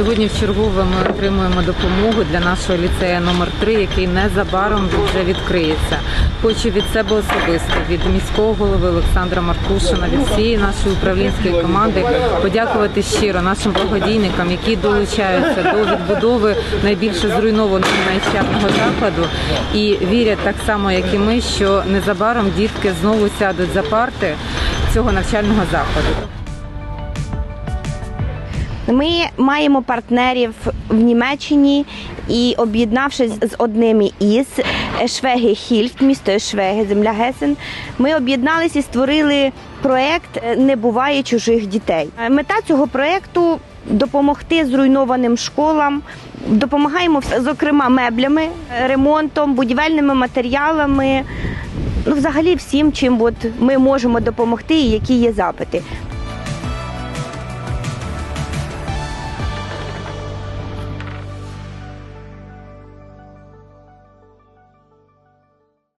Сьогодні в чергове ми отримуємо допомогу для нашого ліцею номер 3 який незабаром вже відкриється. Хочу від себе особисто, від міського голови Олександра Маркушина, від всієї нашої управлінської команди подякувати щиро нашим благодійникам, які долучаються до відбудови найбільше зруйнованого навчального закладу і вірять так само, як і ми, що незабаром дітки знову сядуть за парти цього навчального закладу. Ми маємо партнерів в Німеччині і об'єднавшись з одним із Швеги Хільфт, місто Швеги, земля Гесен, ми об'єдналися і створили проект Не буває чужих дітей. Мета цього проекту допомогти зруйнованим школам. Допомагаємо зокрема меблями, ремонтом, будівельними матеріалами. Ну, взагалі, всім, чим от ми можемо допомогти і які є запити.